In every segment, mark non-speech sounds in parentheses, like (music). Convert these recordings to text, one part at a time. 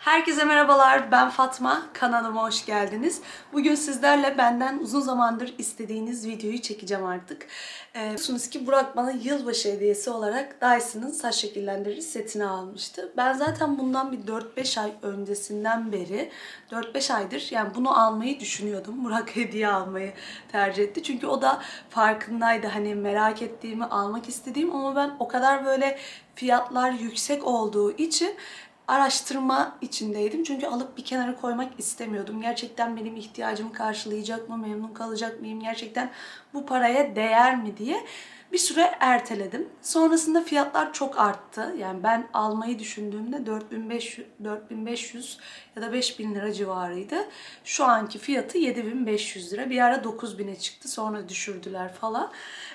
Herkese merhabalar, ben Fatma. Kanalıma hoş geldiniz. Bugün sizlerle benden uzun zamandır istediğiniz videoyu çekeceğim artık. Ee, biliyorsunuz ki Burak bana yılbaşı hediyesi olarak Dyson'ın saç şekillendirici setini almıştı. Ben zaten bundan bir 4-5 ay öncesinden beri, 4-5 aydır yani bunu almayı düşünüyordum. Burak (laughs) hediye almayı tercih etti. Çünkü o da farkındaydı hani merak ettiğimi, almak istediğim ama ben o kadar böyle fiyatlar yüksek olduğu için araştırma içindeydim. Çünkü alıp bir kenara koymak istemiyordum. Gerçekten benim ihtiyacımı karşılayacak mı, memnun kalacak mıyım, gerçekten bu paraya değer mi diye bir süre erteledim. Sonrasında fiyatlar çok arttı. Yani ben almayı düşündüğümde 4500, 4500 ya da 5000 lira civarıydı. Şu anki fiyatı 7500 lira. Bir ara 9000'e çıktı. Sonra düşürdüler falan.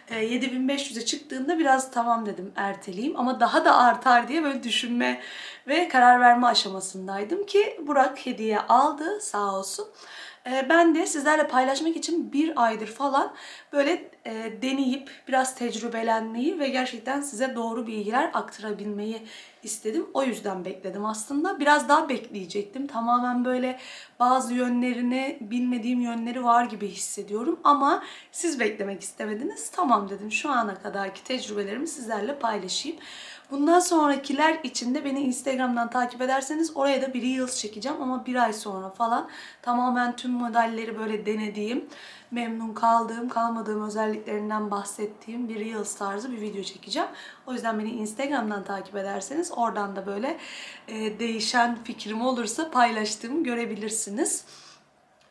E, 7500'e çıktığında biraz tamam dedim erteleyeyim ama daha da artar diye böyle düşünme ve karar verme aşamasındaydım ki Burak hediye aldı sağ olsun. E, Ben de sizlerle paylaşmak için bir aydır falan böyle e, deneyip biraz tecrübelenmeyi ve gerçekten size doğru bilgiler aktarabilmeyi istedim. O yüzden bekledim aslında. Biraz daha bekleyecektim. Tamamen böyle bazı yönlerini bilmediğim yönleri var gibi hissediyorum ama siz beklemek istemediniz. Tamam dedim şu ana kadarki tecrübelerimi sizlerle paylaşayım. Bundan sonrakiler için de beni Instagram'dan takip ederseniz oraya da bir Reels çekeceğim ama bir ay sonra falan tamamen tüm modelleri böyle denediğim, memnun kaldığım, kalmadığım özelliklerinden bahsettiğim bir Reels tarzı bir video çekeceğim. O yüzden beni Instagram'dan takip ederseniz oradan da böyle e, değişen fikrim olursa paylaştığımı görebilirsiniz.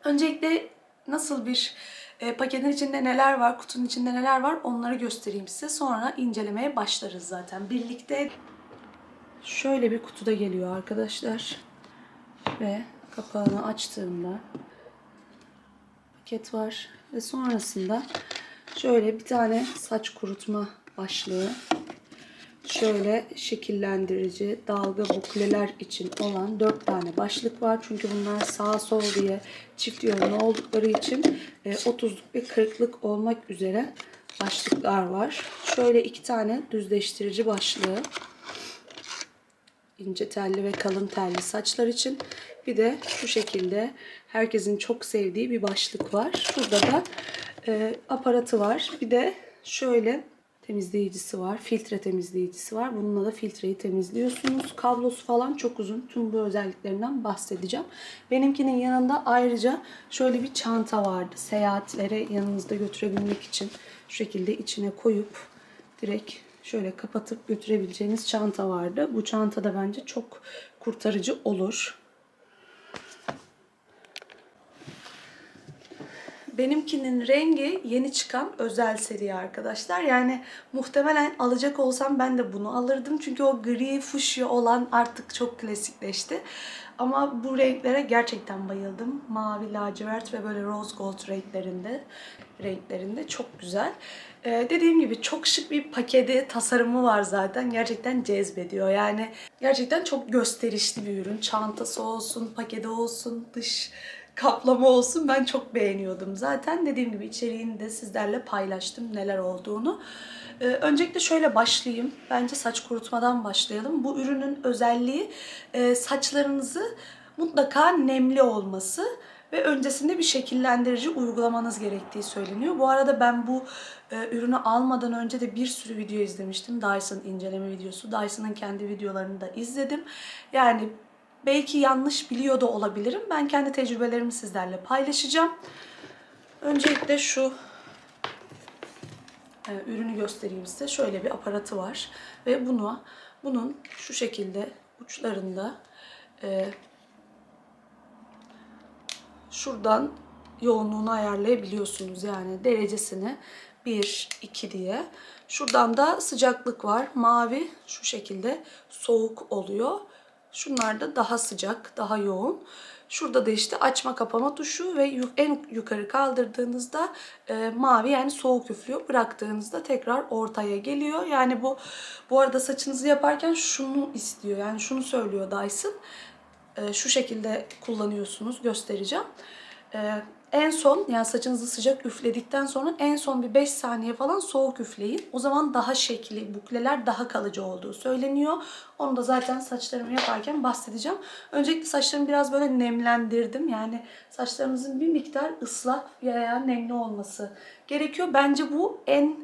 Öncelikle nasıl bir e, paketin içinde neler var, kutunun içinde neler var onları göstereyim size. Sonra incelemeye başlarız zaten birlikte. Şöyle bir kutuda geliyor arkadaşlar. Ve kapağını açtığımda paket var. Ve sonrasında şöyle bir tane saç kurutma başlığı. Şöyle şekillendirici, dalga bukleler için olan 4 tane başlık var. Çünkü bunlar sağ sol diye çift yönlü oldukları için e, 30'luk ve 40'lık olmak üzere başlıklar var. Şöyle iki tane düzleştirici başlığı. ince telli ve kalın telli saçlar için. Bir de şu şekilde herkesin çok sevdiği bir başlık var. Şurada da e, aparatı var. Bir de şöyle temizleyicisi var. Filtre temizleyicisi var. Bununla da filtreyi temizliyorsunuz. Kablosu falan çok uzun. Tüm bu özelliklerinden bahsedeceğim. Benimkinin yanında ayrıca şöyle bir çanta vardı. Seyahatlere yanınızda götürebilmek için şu şekilde içine koyup direkt şöyle kapatıp götürebileceğiniz çanta vardı. Bu çanta da bence çok kurtarıcı olur. Benimkinin rengi yeni çıkan özel seri arkadaşlar. Yani muhtemelen alacak olsam ben de bunu alırdım. Çünkü o gri fuşya olan artık çok klasikleşti. Ama bu renklere gerçekten bayıldım. Mavi, lacivert ve böyle rose gold renklerinde renklerinde çok güzel. Ee, dediğim gibi çok şık bir paketi, tasarımı var zaten. Gerçekten cezbediyor. Yani gerçekten çok gösterişli bir ürün. Çantası olsun, paketi olsun, dış kaplama olsun ben çok beğeniyordum. Zaten dediğim gibi içeriğini de sizlerle paylaştım neler olduğunu. Ee, öncelikle şöyle başlayayım. Bence saç kurutmadan başlayalım. Bu ürünün özelliği e, saçlarınızı mutlaka nemli olması ve öncesinde bir şekillendirici uygulamanız gerektiği söyleniyor. Bu arada ben bu e, ürünü almadan önce de bir sürü video izlemiştim. Dyson inceleme videosu. Dyson'ın kendi videolarını da izledim. Yani belki yanlış biliyor da olabilirim. Ben kendi tecrübelerimi sizlerle paylaşacağım. Öncelikle şu e, ürünü göstereyim size. Şöyle bir aparatı var ve bunu bunun şu şekilde uçlarında e, şuradan yoğunluğunu ayarlayabiliyorsunuz. Yani derecesini 1, 2 diye. Şuradan da sıcaklık var. Mavi şu şekilde soğuk oluyor. Şunlar da daha sıcak, daha yoğun. Şurada da işte açma kapama tuşu ve en yukarı kaldırdığınızda e, mavi yani soğuk üflüyor. Bıraktığınızda tekrar ortaya geliyor. Yani bu bu arada saçınızı yaparken şunu istiyor. Yani şunu söylüyor Dyson. E, şu şekilde kullanıyorsunuz göstereceğim. E, En son yani saçınızı sıcak üfledikten sonra en son bir 5 saniye falan soğuk üfleyin. O zaman daha şekli, bukleler daha kalıcı olduğu söyleniyor. Onu da zaten saçlarımı yaparken bahsedeceğim. Öncelikle saçlarımı biraz böyle nemlendirdim. Yani saçlarınızın bir miktar ıslak veya nemli olması gerekiyor. Bence bu en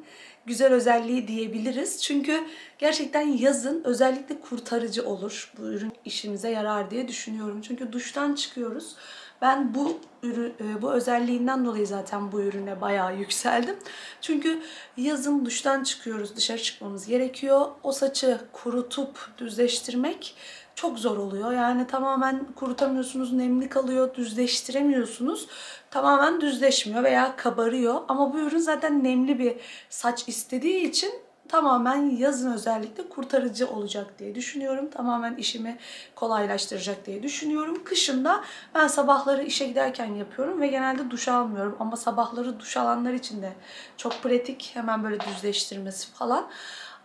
güzel özelliği diyebiliriz. Çünkü gerçekten yazın özellikle kurtarıcı olur. Bu ürün işimize yarar diye düşünüyorum. Çünkü duştan çıkıyoruz. Ben bu ürün, e, bu özelliğinden dolayı zaten bu ürüne bayağı yükseldim. Çünkü yazın duştan çıkıyoruz, dışarı çıkmamız gerekiyor. O saçı kurutup düzleştirmek çok zor oluyor. Yani tamamen kurutamıyorsunuz, nemli kalıyor, düzleştiremiyorsunuz. Tamamen düzleşmiyor veya kabarıyor. Ama bu ürün zaten nemli bir saç istediği için tamamen yazın özellikle kurtarıcı olacak diye düşünüyorum. Tamamen işimi kolaylaştıracak diye düşünüyorum. Kışında ben sabahları işe giderken yapıyorum ve genelde duş almıyorum. Ama sabahları duş alanlar için de çok pratik. Hemen böyle düzleştirmesi falan.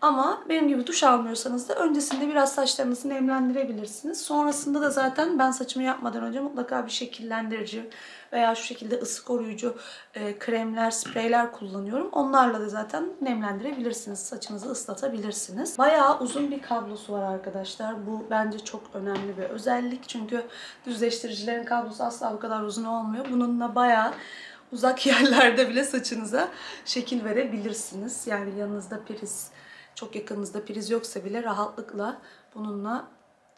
Ama benim gibi duş almıyorsanız da öncesinde biraz saçlarınızı nemlendirebilirsiniz. Sonrasında da zaten ben saçımı yapmadan önce mutlaka bir şekillendirici veya şu şekilde ısı koruyucu e, kremler, spreyler kullanıyorum. Onlarla da zaten nemlendirebilirsiniz. Saçınızı ıslatabilirsiniz. Bayağı uzun bir kablosu var arkadaşlar. Bu bence çok önemli bir özellik. Çünkü düzleştiricilerin kablosu asla bu kadar uzun olmuyor. Bununla bayağı uzak (laughs) yerlerde bile saçınıza şekil verebilirsiniz. Yani yanınızda priz, çok yakınınızda priz yoksa bile rahatlıkla bununla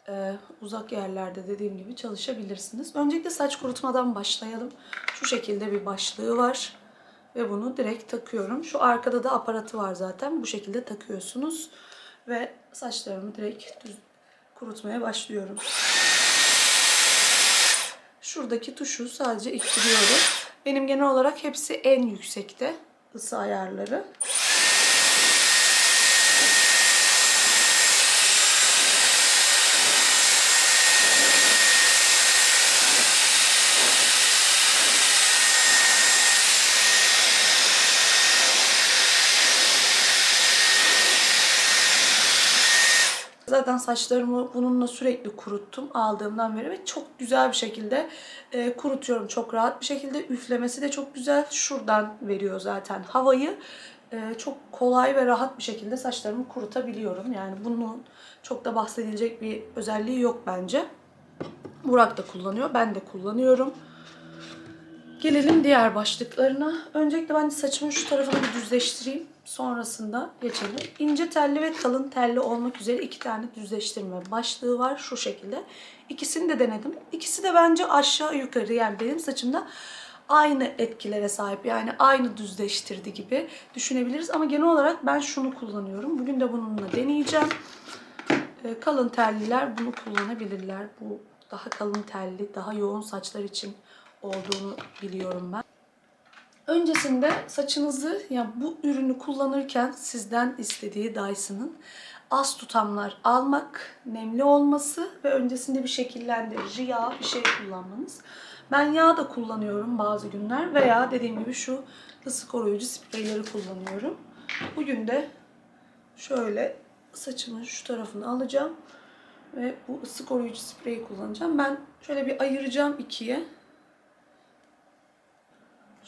e, uzak yerlerde dediğim gibi çalışabilirsiniz. Öncelikle saç kurutmadan başlayalım. Şu şekilde bir başlığı var ve bunu direkt takıyorum. Şu arkada da aparatı var zaten. Bu şekilde takıyorsunuz ve saçlarımı direkt düz kurutmaya başlıyorum. Şuradaki tuşu sadece ittiriyorum. Benim genel olarak hepsi en yüksekte ısı ayarları. Zaten saçlarımı bununla sürekli kuruttum aldığımdan beri ve çok güzel bir şekilde e, kurutuyorum. Çok rahat bir şekilde. Üflemesi de çok güzel. Şuradan veriyor zaten havayı. E, çok kolay ve rahat bir şekilde saçlarımı kurutabiliyorum. Yani bunun çok da bahsedilecek bir özelliği yok bence. Burak da kullanıyor. Ben de kullanıyorum. Gelelim diğer başlıklarına. Öncelikle ben saçımın şu tarafını bir düzleştireyim. Sonrasında geçelim. İnce telli ve kalın telli olmak üzere iki tane düzleştirme başlığı var şu şekilde. İkisini de denedim. İkisi de bence aşağı yukarı yani benim saçımda aynı etkilere sahip. Yani aynı düzleştirdi gibi düşünebiliriz. Ama genel olarak ben şunu kullanıyorum. Bugün de bununla deneyeceğim. Ee, Kalın telliler bunu kullanabilirler. Bu daha kalın telli, daha yoğun saçlar için olduğunu biliyorum ben. Öncesinde saçınızı ya bu ürünü kullanırken sizden istediği Dyson'ın az tutamlar almak, nemli olması ve öncesinde bir şekillendirici yağ bir şey kullanmanız. Ben yağ da kullanıyorum bazı günler veya dediğim gibi şu ısı koruyucu spreyleri kullanıyorum. Bugün de şöyle saçımın şu tarafını alacağım ve bu ısı koruyucu spreyi kullanacağım. Ben şöyle bir ayıracağım ikiye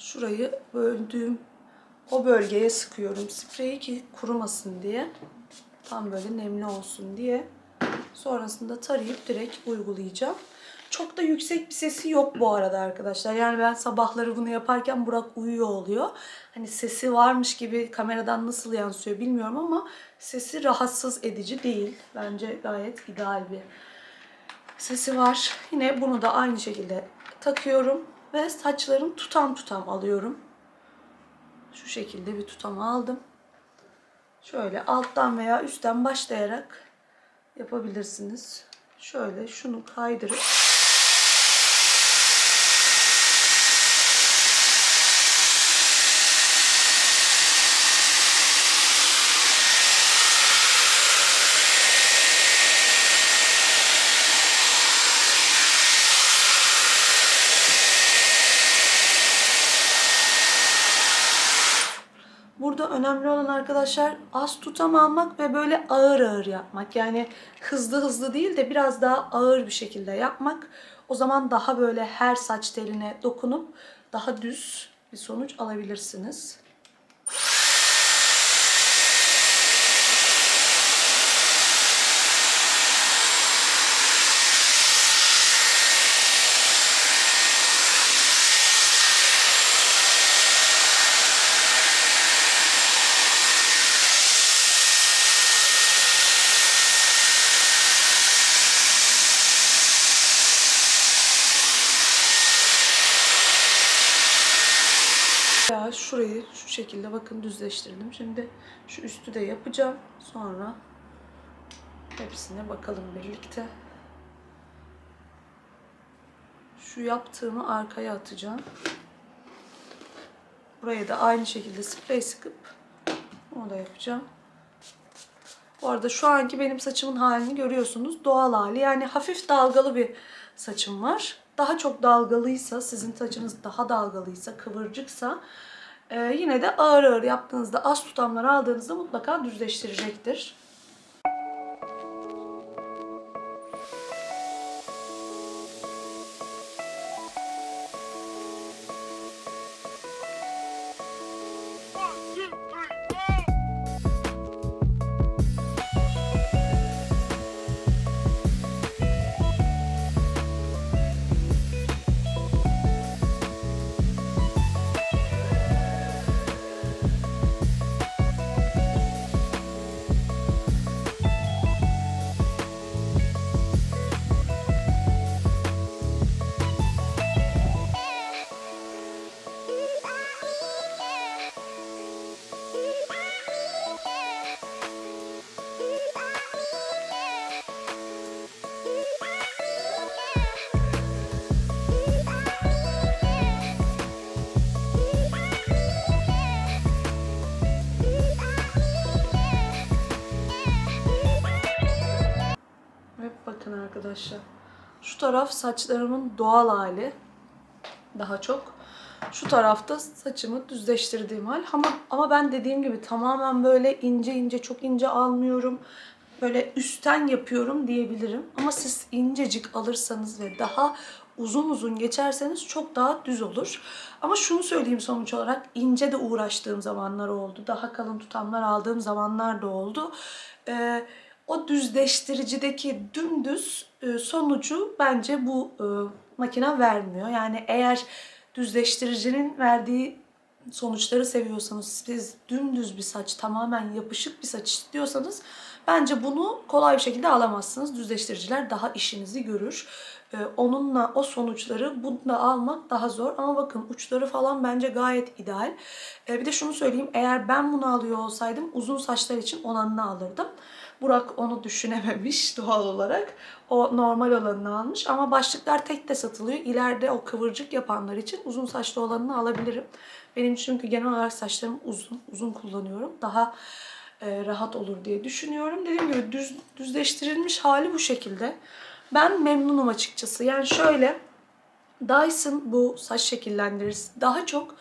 şurayı böldüğüm o bölgeye sıkıyorum spreyi ki kurumasın diye. Tam böyle nemli olsun diye. Sonrasında tarayıp direkt uygulayacağım. Çok da yüksek bir sesi yok bu arada arkadaşlar. Yani ben sabahları bunu yaparken Burak uyuyor oluyor. Hani sesi varmış gibi kameradan nasıl yansıyor bilmiyorum ama sesi rahatsız edici değil. Bence gayet ideal bir sesi var. Yine bunu da aynı şekilde takıyorum ve saçlarım tutam tutam alıyorum. Şu şekilde bir tutam aldım. Şöyle alttan veya üstten başlayarak yapabilirsiniz. Şöyle şunu kaydırıp Burada önemli olan arkadaşlar az tutam almak ve böyle ağır ağır yapmak. Yani hızlı hızlı değil de biraz daha ağır bir şekilde yapmak. O zaman daha böyle her saç teline dokunup daha düz bir sonuç alabilirsiniz. Ya şurayı şu şekilde bakın düzleştirdim. Şimdi şu üstü de yapacağım. Sonra hepsine bakalım birlikte. Şu yaptığımı arkaya atacağım. Buraya da aynı şekilde sprey sıkıp onu da yapacağım. Bu arada şu anki benim saçımın halini görüyorsunuz. Doğal hali. Yani hafif dalgalı bir saçım var. Daha çok dalgalıysa, sizin saçınız daha dalgalıysa, kıvırcıksa e, yine de ağır ağır yaptığınızda, az tutamlar aldığınızda mutlaka düzleştirecektir. Taraf saçlarımın doğal hali. Daha çok. Şu tarafta saçımı düzleştirdiğim hal. Ama, ama ben dediğim gibi tamamen böyle ince ince çok ince almıyorum. Böyle üstten yapıyorum diyebilirim. Ama siz incecik alırsanız ve daha uzun uzun geçerseniz çok daha düz olur. Ama şunu söyleyeyim sonuç olarak ince de uğraştığım zamanlar oldu. Daha kalın tutamlar aldığım zamanlar da oldu. Ee, o düzleştiricideki dümdüz e, sonucu bence bu e, makine vermiyor. Yani eğer düzleştiricinin verdiği sonuçları seviyorsanız, siz dümdüz bir saç, tamamen yapışık bir saç istiyorsanız bence bunu kolay bir şekilde alamazsınız. Düzleştiriciler daha işinizi görür. Ee, onunla o sonuçları bununla almak daha zor. Ama bakın uçları falan bence gayet ideal. Bir de şunu söyleyeyim. Eğer ben bunu alıyor olsaydım uzun saçlar için olanını alırdım. Burak onu düşünememiş (laughs) doğal olarak. O normal olanını almış ama başlıklar tek de satılıyor. İleride o kıvırcık yapanlar için uzun saçlı olanını alabilirim. Benim çünkü genel olarak saçlarım uzun, uzun kullanıyorum. Daha e, rahat olur diye düşünüyorum. Dediğim gibi düz, düzleştirilmiş hali bu şekilde. Ben memnunum açıkçası. Yani şöyle Dyson bu saç şekillendiricisi daha çok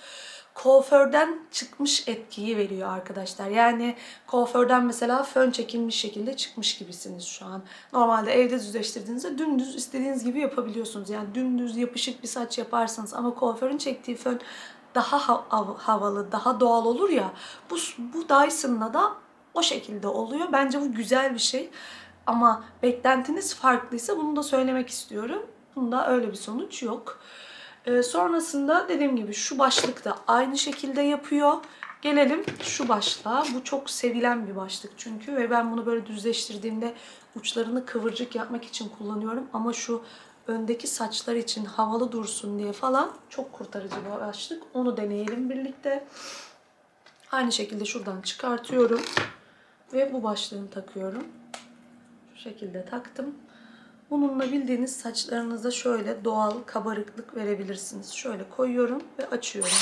kuaförden çıkmış etkiyi veriyor arkadaşlar. Yani kuaförden mesela fön çekilmiş şekilde çıkmış gibisiniz şu an. Normalde evde düzleştirdiğinizde dümdüz istediğiniz gibi yapabiliyorsunuz. Yani dümdüz yapışık bir saç yaparsanız ama kuaförün çektiği fön daha hav- havalı, daha doğal olur ya. Bu, bu Dyson'la da o şekilde oluyor. Bence bu güzel bir şey. Ama beklentiniz farklıysa bunu da söylemek istiyorum. Bunda öyle bir sonuç yok. Ee, sonrasında dediğim gibi şu başlık da aynı şekilde yapıyor. Gelelim şu başlığa. Bu çok sevilen bir başlık çünkü ve ben bunu böyle düzleştirdiğimde uçlarını kıvırcık yapmak için kullanıyorum. Ama şu öndeki saçlar için havalı dursun diye falan çok kurtarıcı bir başlık. Onu deneyelim birlikte. Aynı şekilde şuradan çıkartıyorum ve bu başlığını takıyorum. Şu şekilde taktım. Bununla bildiğiniz saçlarınıza şöyle doğal kabarıklık verebilirsiniz. Şöyle koyuyorum ve açıyorum.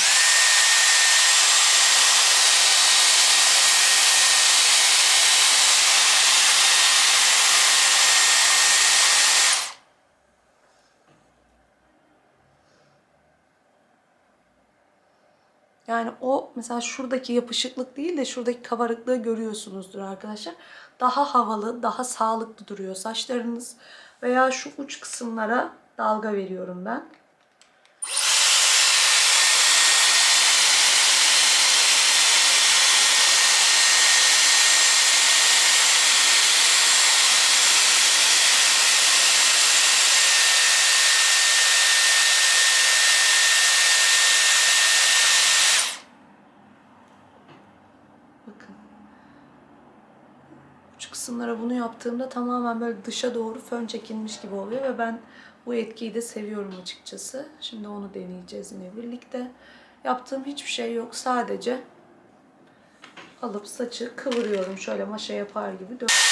Yani o mesela şuradaki yapışıklık değil de şuradaki kabarıklığı görüyorsunuzdur arkadaşlar. Daha havalı, daha sağlıklı duruyor saçlarınız. Veya şu uç kısımlara dalga veriyorum ben. Kısımlara bunu yaptığımda tamamen böyle dışa doğru fön çekilmiş gibi oluyor ve ben bu etkiyi de seviyorum açıkçası. Şimdi onu deneyeceğiz yine birlikte. Yaptığım hiçbir şey yok. Sadece alıp saçı kıvırıyorum şöyle maşa yapar gibi. Dö-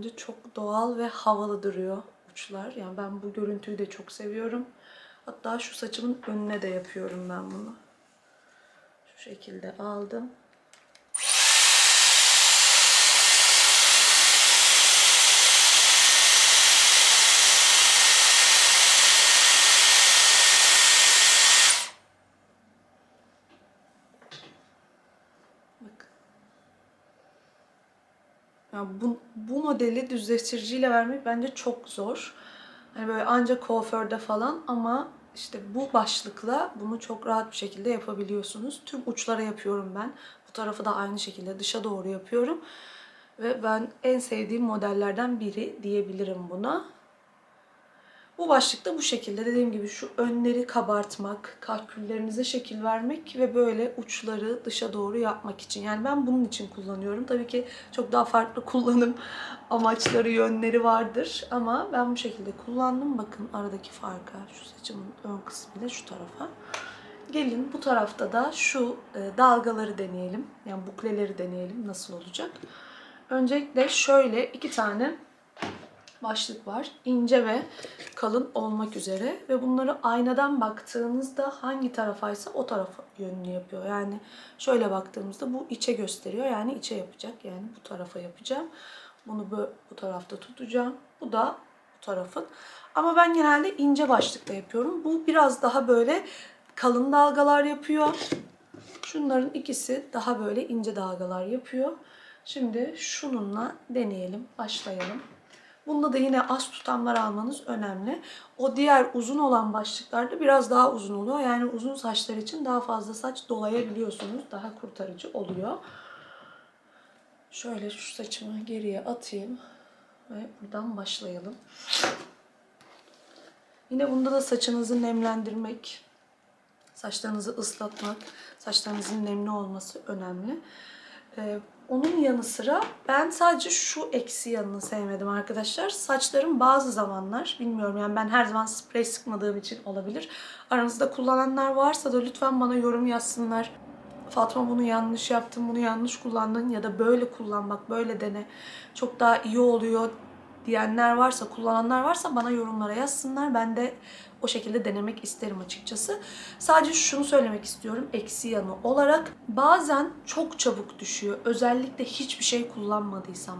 Bence çok doğal ve havalı duruyor uçlar. Yani ben bu görüntüyü de çok seviyorum. Hatta şu saçımın önüne de yapıyorum ben bunu. Şu şekilde aldım. Ya bu, bu modeli düzleştiriciyle vermek bence çok zor. Hani böyle ancak kuaförde falan ama işte bu başlıkla bunu çok rahat bir şekilde yapabiliyorsunuz. Tüm uçlara yapıyorum ben. Bu tarafı da aynı şekilde dışa doğru yapıyorum. Ve ben en sevdiğim modellerden biri diyebilirim buna. Bu başlıkta bu şekilde dediğim gibi şu önleri kabartmak, kalküllerinize şekil vermek ve böyle uçları dışa doğru yapmak için. Yani ben bunun için kullanıyorum. Tabii ki çok daha farklı (laughs) kullanım amaçları, yönleri vardır. Ama ben bu şekilde kullandım. Bakın aradaki farka. Şu saçımın ön kısmı ile şu tarafa. Gelin bu tarafta da şu e, dalgaları deneyelim. Yani bukleleri deneyelim nasıl olacak. Öncelikle şöyle iki tane başlık var. İnce ve kalın olmak üzere ve bunları aynadan baktığınızda hangi tarafaysa o tarafa yönünü yapıyor. Yani şöyle baktığımızda bu içe gösteriyor. Yani içe yapacak. Yani bu tarafa yapacağım. Bunu bu, bu tarafta tutacağım. Bu da bu tarafın. Ama ben genelde ince başlıkla yapıyorum. Bu biraz daha böyle kalın dalgalar yapıyor. Şunların ikisi daha böyle ince dalgalar yapıyor. Şimdi şununla deneyelim. Başlayalım. Bunda da yine az tutamlar almanız önemli. O diğer uzun olan başlıklarda biraz daha uzun oluyor. Yani uzun saçlar için daha fazla saç dolayabiliyorsunuz. Daha kurtarıcı oluyor. Şöyle şu saçımı geriye atayım ve buradan başlayalım. Yine bunda da saçınızı nemlendirmek, saçlarınızı ıslatmak, saçlarınızın nemli olması önemli. Ee, onun yanı sıra ben sadece şu eksi yanını sevmedim arkadaşlar. Saçlarım bazı zamanlar, bilmiyorum yani ben her zaman sprey sıkmadığım için olabilir. Aranızda kullananlar varsa da lütfen bana yorum yazsınlar. Fatma bunu yanlış yaptın, bunu yanlış kullandın ya da böyle kullanmak, böyle dene çok daha iyi oluyor diyenler varsa, kullananlar varsa bana yorumlara yazsınlar. Ben de o şekilde denemek isterim açıkçası. Sadece şunu söylemek istiyorum eksi yanı olarak. Bazen çok çabuk düşüyor. Özellikle hiçbir şey kullanmadıysam,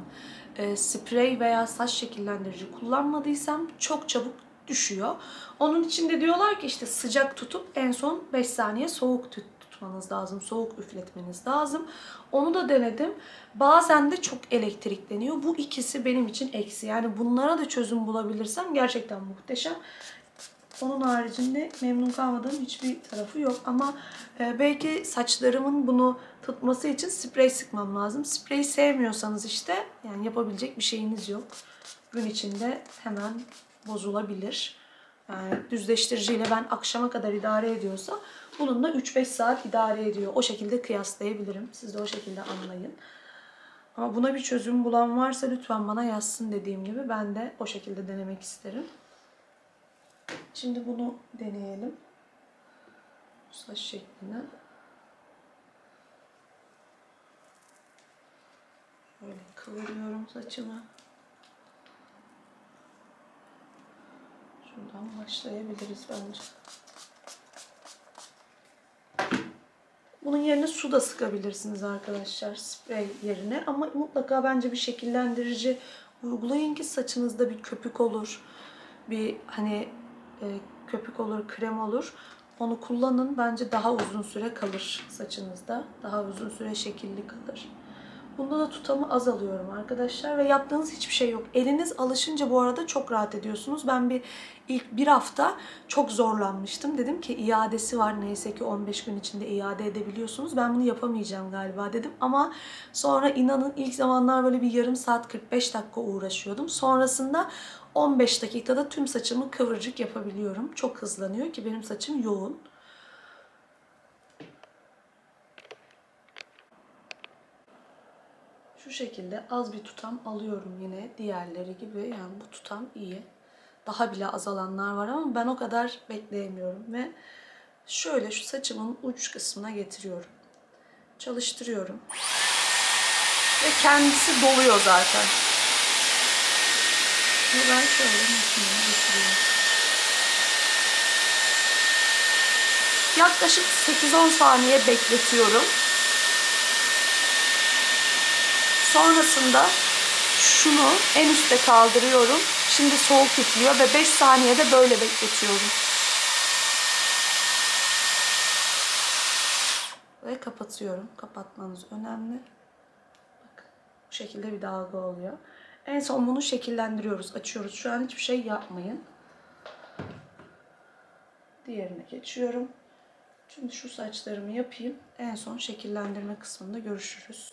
e, sprey veya saç şekillendirici kullanmadıysam çok çabuk düşüyor. Onun için de diyorlar ki işte sıcak tutup en son 5 saniye soğuk tut tutmanız lazım. Soğuk üfletmeniz lazım. Onu da denedim. Bazen de çok elektrikleniyor. Bu ikisi benim için eksi. Yani bunlara da çözüm bulabilirsem gerçekten muhteşem. Onun haricinde memnun kalmadığım hiçbir tarafı yok. Ama e, belki saçlarımın bunu tutması için sprey sıkmam lazım. Sprey sevmiyorsanız işte yani yapabilecek bir şeyiniz yok. Gün içinde hemen bozulabilir. Yani düzleştiriciyle ben akşama kadar idare ediyorsa bununla 3-5 saat idare ediyor. O şekilde kıyaslayabilirim. Siz de o şekilde anlayın. Ama buna bir çözüm bulan varsa lütfen bana yazsın dediğim gibi. Ben de o şekilde denemek isterim. Şimdi bunu deneyelim. Saç şeklini. Şöyle kıvırıyorum saçımı. Şuradan başlayabiliriz bence. Bunun yerine su da sıkabilirsiniz arkadaşlar sprey yerine. Ama mutlaka bence bir şekillendirici uygulayın ki saçınızda bir köpük olur. Bir hani köpük olur, krem olur. Onu kullanın. Bence daha uzun süre kalır saçınızda. Daha uzun süre şekilli kalır. Bunda da tutamı az alıyorum arkadaşlar ve yaptığınız hiçbir şey yok. Eliniz alışınca bu arada çok rahat ediyorsunuz. Ben bir ilk bir hafta çok zorlanmıştım. Dedim ki iadesi var neyse ki 15 gün içinde iade edebiliyorsunuz. Ben bunu yapamayacağım galiba dedim. Ama sonra inanın ilk zamanlar böyle bir yarım saat 45 dakika uğraşıyordum. Sonrasında 15 dakikada tüm saçımı kıvırcık yapabiliyorum. Çok hızlanıyor ki benim saçım yoğun. Şu şekilde az bir tutam alıyorum yine diğerleri gibi. Yani bu tutam iyi. Daha bile azalanlar var ama ben o kadar bekleyemiyorum ve şöyle şu saçımın uç kısmına getiriyorum. Çalıştırıyorum. Ve kendisi doluyor zaten. Ve ben şöyle makineye getiriyorum. Yaklaşık 8-10 saniye bekletiyorum. Sonrasında şunu en üste kaldırıyorum. Şimdi soğuk üflüyor ve 5 saniyede böyle bekletiyorum. Ve kapatıyorum. Kapatmanız önemli. Bakın bu şekilde bir dalga oluyor. En son bunu şekillendiriyoruz. Açıyoruz. Şu an hiçbir şey yapmayın. Diğerine geçiyorum. Şimdi şu saçlarımı yapayım. En son şekillendirme kısmında görüşürüz.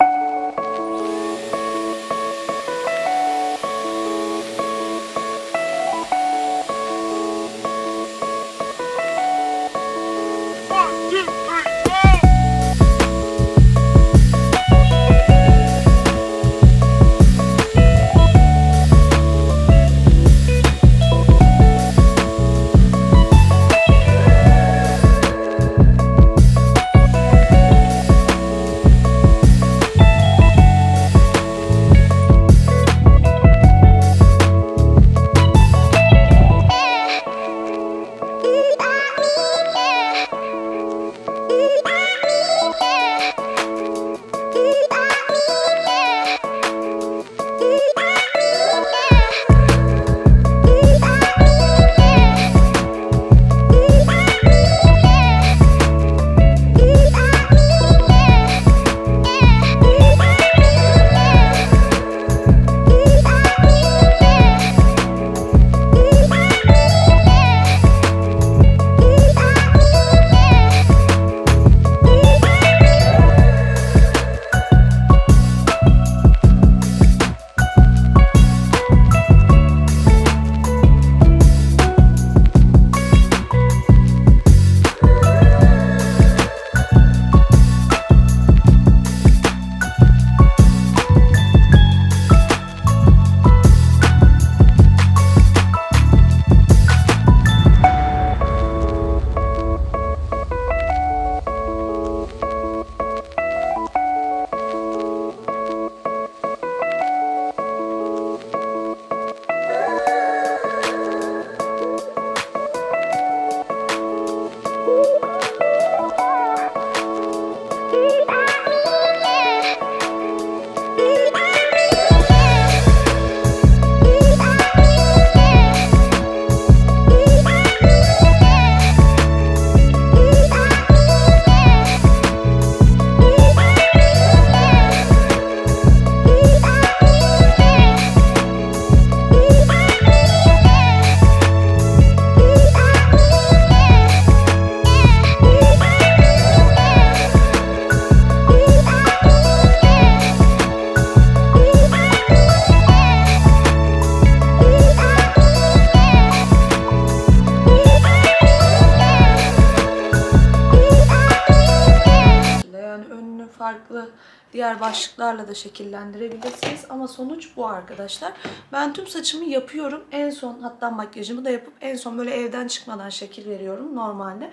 Diğer başlıklarla da şekillendirebilirsiniz. Ama sonuç bu arkadaşlar. Ben tüm saçımı yapıyorum. En son hatta makyajımı da yapıp en son böyle evden çıkmadan şekil veriyorum normalde.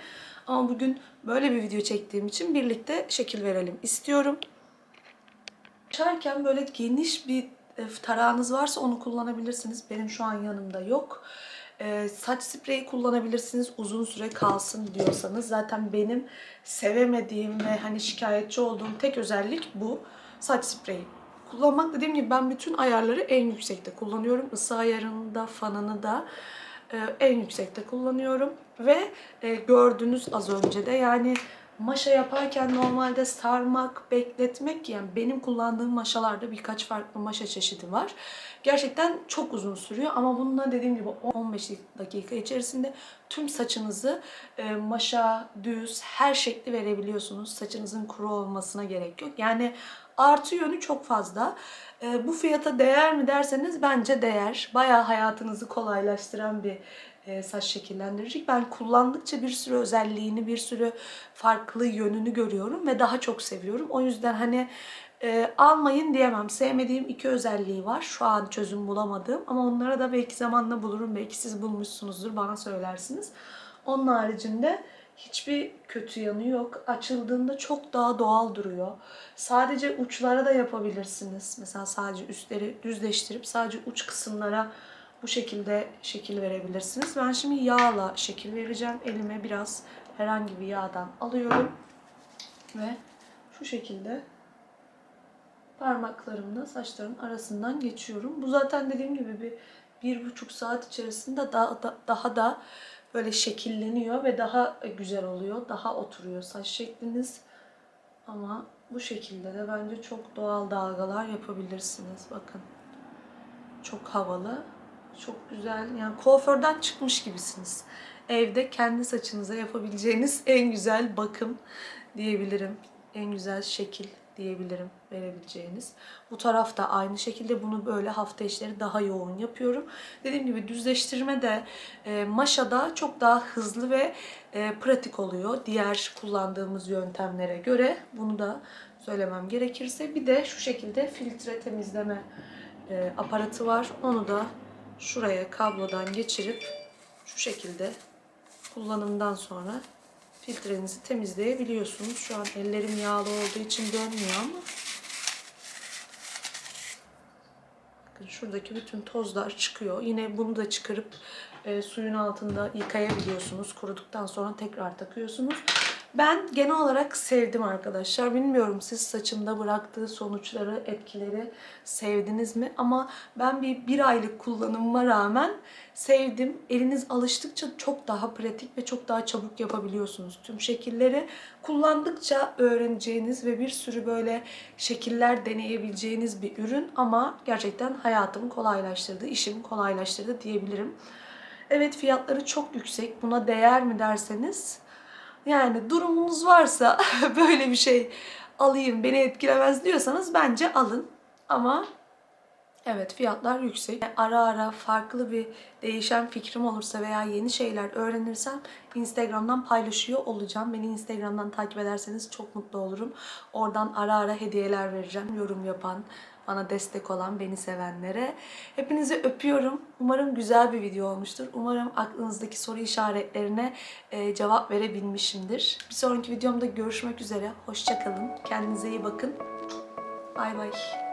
Ama bugün böyle bir video çektiğim için birlikte şekil verelim istiyorum. Açarken böyle geniş bir e, tarağınız varsa onu kullanabilirsiniz. Benim şu an yanımda yok. E, saç spreyi kullanabilirsiniz uzun süre kalsın diyorsanız. Zaten benim sevemediğim ve hani şikayetçi olduğum tek özellik bu. Saç spreyi. Kullanmak dediğim gibi ben bütün ayarları en yüksekte kullanıyorum. Isı ayarını da, fanını da e, en yüksekte kullanıyorum. Ve e, gördünüz az önce de yani maşa yaparken normalde sarmak, bekletmek yani benim kullandığım maşalarda birkaç farklı maşa çeşidi var. Gerçekten çok uzun sürüyor ama bununla dediğim gibi 15 dakika içerisinde tüm saçınızı e, maşa, düz, her şekli verebiliyorsunuz. Saçınızın kuru olmasına gerek yok. Yani artı yönü çok fazla. E, bu fiyata değer mi derseniz bence değer. Bayağı hayatınızı kolaylaştıran bir saç şekillendirici. Ben kullandıkça bir sürü özelliğini, bir sürü farklı yönünü görüyorum ve daha çok seviyorum. O yüzden hani e, almayın diyemem. Sevmediğim iki özelliği var. Şu an çözüm bulamadığım ama onlara da belki zamanla bulurum. Belki siz bulmuşsunuzdur, bana söylersiniz. Onun haricinde hiçbir kötü yanı yok. Açıldığında çok daha doğal duruyor. Sadece uçlara da yapabilirsiniz. Mesela sadece üstleri düzleştirip sadece uç kısımlara bu şekilde şekil verebilirsiniz. Ben şimdi yağla şekil vereceğim. Elime biraz herhangi bir yağdan alıyorum. Ve şu şekilde parmaklarımla saçların arasından geçiyorum. Bu zaten dediğim gibi bir bir buçuk saat içerisinde daha da, daha da böyle şekilleniyor ve daha güzel oluyor. Daha oturuyor saç şekliniz. Ama bu şekilde de bence çok doğal dalgalar yapabilirsiniz. Bakın. Çok havalı. Çok güzel. Yani kuaförden çıkmış gibisiniz. Evde kendi saçınıza yapabileceğiniz (laughs) en güzel bakım diyebilirim. En güzel şekil diyebilirim verebileceğiniz. Bu tarafta aynı şekilde bunu böyle hafta içleri daha yoğun yapıyorum. Dediğim gibi düzleştirme de e, maşada çok daha hızlı ve e, pratik oluyor. Diğer kullandığımız yöntemlere göre bunu da söylemem gerekirse. Bir de şu şekilde filtre temizleme e, aparatı var. Onu da şuraya kablodan geçirip şu şekilde kullanımdan sonra filtrenizi temizleyebiliyorsunuz. Şu an ellerim yağlı olduğu için dönmüyor ama bakın şuradaki bütün tozlar çıkıyor. Yine bunu da çıkarıp e, suyun altında yıkayabiliyorsunuz. Kuruduktan sonra tekrar takıyorsunuz. Ben genel olarak sevdim arkadaşlar. Bilmiyorum siz saçımda bıraktığı sonuçları, etkileri sevdiniz mi? Ama ben bir, bir aylık kullanımıma rağmen sevdim. Eliniz alıştıkça çok daha pratik ve çok daha çabuk yapabiliyorsunuz tüm şekilleri. Kullandıkça öğreneceğiniz ve bir sürü böyle şekiller deneyebileceğiniz bir ürün. Ama gerçekten hayatımı kolaylaştırdı, işimi kolaylaştırdı diyebilirim. Evet fiyatları çok yüksek. Buna değer mi derseniz yani durumunuz varsa (laughs) böyle bir şey alayım beni etkilemez diyorsanız bence alın. Ama evet fiyatlar yüksek. Ara ara farklı bir değişen fikrim olursa veya yeni şeyler öğrenirsem Instagram'dan paylaşıyor olacağım. Beni Instagram'dan takip ederseniz çok mutlu olurum. Oradan ara ara hediyeler vereceğim. Yorum yapan, bana destek olan, beni sevenlere. Hepinizi öpüyorum. Umarım güzel bir video olmuştur. Umarım aklınızdaki soru işaretlerine e, cevap verebilmişimdir. Bir sonraki videomda görüşmek üzere. Hoşçakalın. Kendinize iyi bakın. Bay bay.